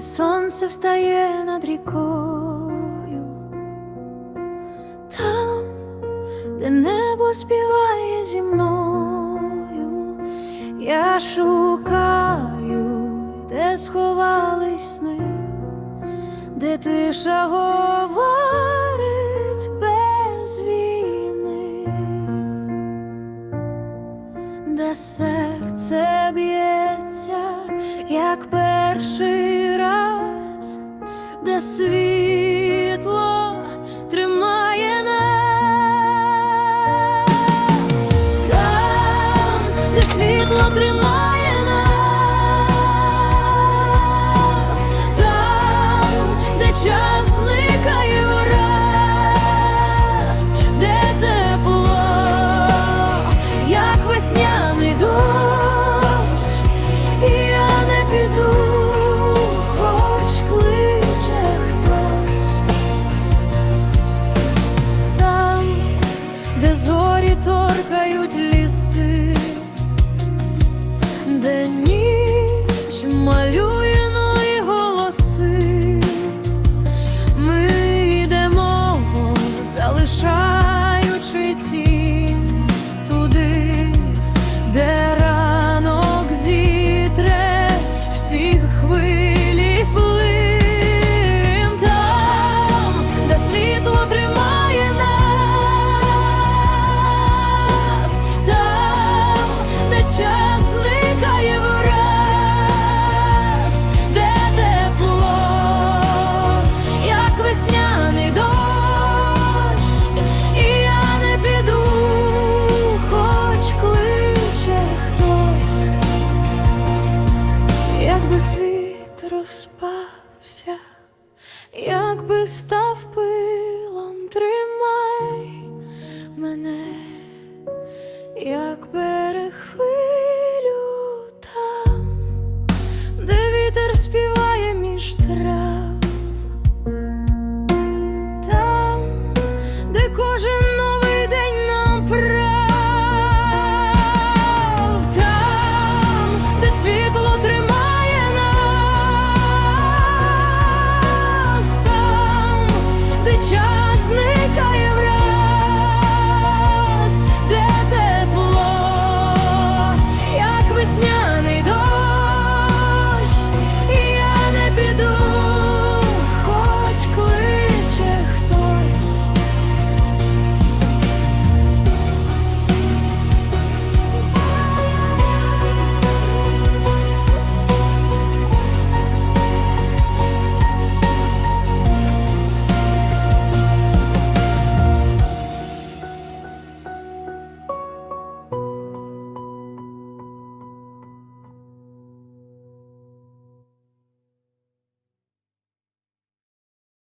сонце встає над рікою, там, де небо співає зі мною, я шукаю, де сховались сни, де тиша говорить серце б'ється, як перший раз, де світло тримає нас, там, де світло тримає де зорі торкають Якби світ розпався, якби став пилом, тримай мене, як берег хвилю там, де вітер співає між трав, там, де кожен.